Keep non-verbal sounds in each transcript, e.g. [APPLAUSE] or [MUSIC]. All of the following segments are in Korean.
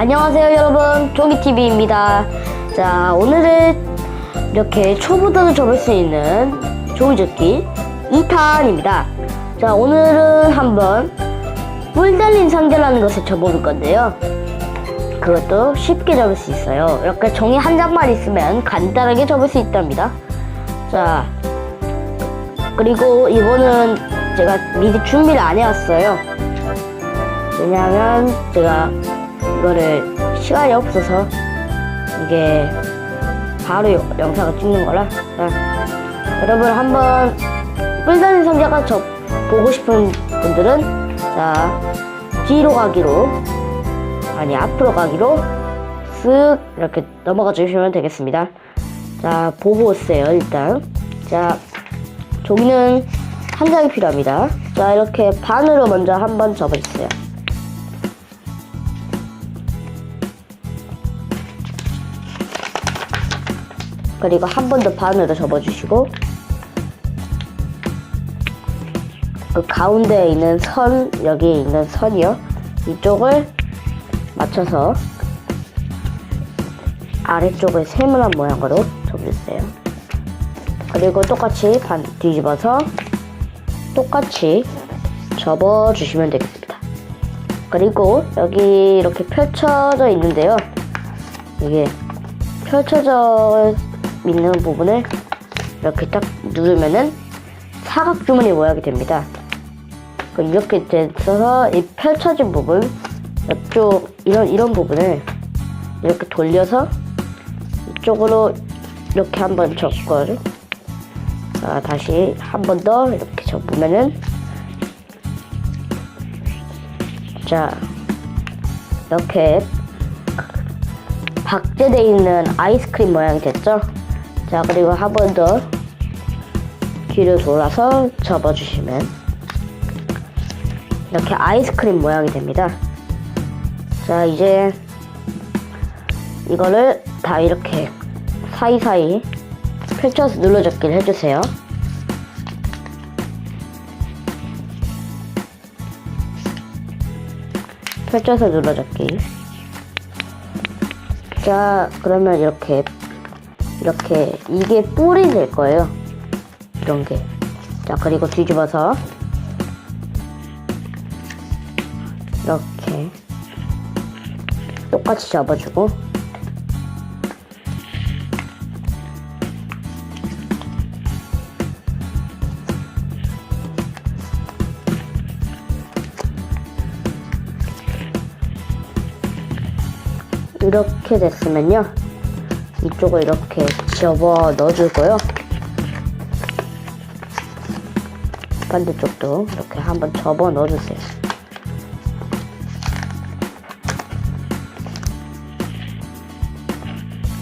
안녕하세요 여러분. 조기TV입니다. 자 오늘은 이렇게 초보자도 접을 수 있는 종이접기 2탄입니다. 자 오늘은 한번 뿔 달린 상자라는 것을 접어볼 건데요. 그것도 쉽게 접을 수 있어요. 이렇게 종이 한 장만 있으면 간단하게 접을 수 있답니다. 자 그리고 이거는 제가 미리 준비를 안 해왔어요. 왜냐하면 제가 이거를 시간이 없어서 이게 바로 요- 영상을 찍는 거라 자, 여러분 한번 뿔다는 상자가 저 보고 싶은 분들은 자 뒤로 가기로 아니 앞으로 가기로 쓱 이렇게 넘어가 주시면 되겠습니다. 자 보고 오세요 일단. 자 종이는 한 장이 필요합니다. 자 이렇게 반으로 먼저 한번 접어주세요 그리고 한 번 더 반으로 접어주시고 그 가운데에 있는 선 여기에 있는 선이요. 이쪽을 맞춰서 아래쪽을 세모난 모양으로 접어주세요. 그리고 똑같이 반 뒤집어서 똑같이 접어주시면 되겠습니다. 그리고 여기 이렇게 펼쳐져 있는데요. 이게 펼쳐져 있는 부분을 이렇게 딱 누르면은 사각 주머니 모양이 됩니다. 이렇게 돼서 이 펼쳐진 부분, 이쪽 이런 이런 부분을 이렇게 돌려서 이쪽으로 이렇게 한번 접고 자 다시 한 번 더 이렇게 접으면은 자 이렇게 박제되어 있는 아이스크림 모양이 됐죠? 자, 그리고 한 번 더 뒤로 돌아서 접어주시면 이렇게 아이스크림 모양이 됩니다. 자, 이제 이거를 다 이렇게 사이사이 펼쳐서 눌러잡기를 해주세요. 펼쳐서 눌러잡기. 자, 그러면 이렇게, 이렇게, 이게 뿔이 될 거예요. 이런 게. 자, 그리고 뒤집어서, 이렇게, 똑같이 접어주고, 이렇게 됐으면요. 이쪽을 이렇게 접어 넣어주고요. 반대쪽도 이렇게 한번 접어 넣어주세요.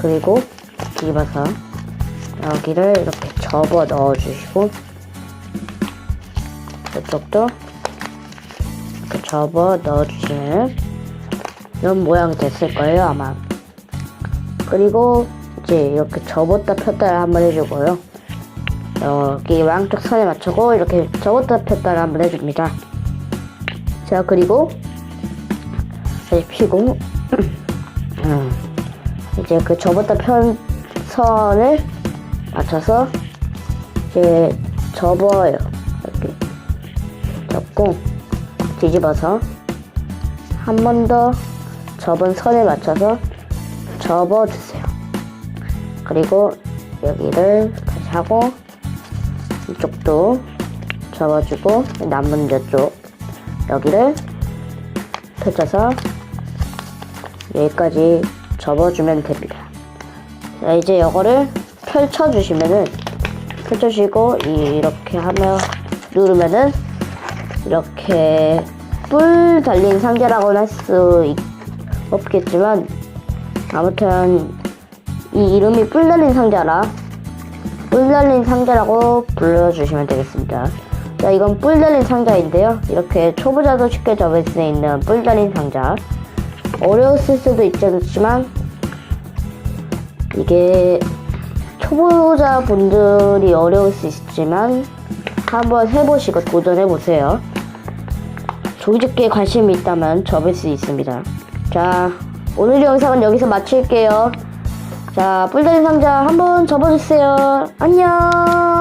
그리고 뒤집어서 여기를 이렇게 접어 넣어주시고 이쪽도 이렇게 접어 넣어주시면 이런 모양이 됐을 거예요 아마 그리고 이제 이렇게 접었다 폈다를 한번 해주고요. 여기 양쪽 선에 맞추고 이렇게 접었다 폈다를 한번 해줍니다. 자 그리고 다시 피고 [CLEARS THROAT] 음, 이제 그 접었다 편 선을 맞춰서 이제 접어요. 이렇게 접고 뒤집어서 한 번 더 접은 선에 맞춰서 접어주세요. 그리고 여기를 다시 하고 이쪽도 접어주고 남은 이쪽 여기를 펼쳐서 여기까지 접어주면 됩니다. 자, 이제 이거를 펼쳐주시면은 펼쳐주시고 이렇게 하면 누르면은 이렇게 뿔 달린 상자라고는 할 수 없겠지만 아무튼 이 이름이 뿔 달린 상자라 뿔 달린 상자라고 불러주시면 되겠습니다. 자 이건 뿔 달린 상자인데요. 이렇게 초보자도 쉽게 접을 수 있는 뿔 달린 상자 어려웠을 수도 있지만 이게 초보자 분들이 어려울 수 있지만 한번 해보시고 도전해보세요. 조기접기에 관심이 있다면 접을 수 있습니다. 자, 오늘 영상은 여기서 마칠게요. 자, 뿔다리 상자 한번 접어주세요. 안녕.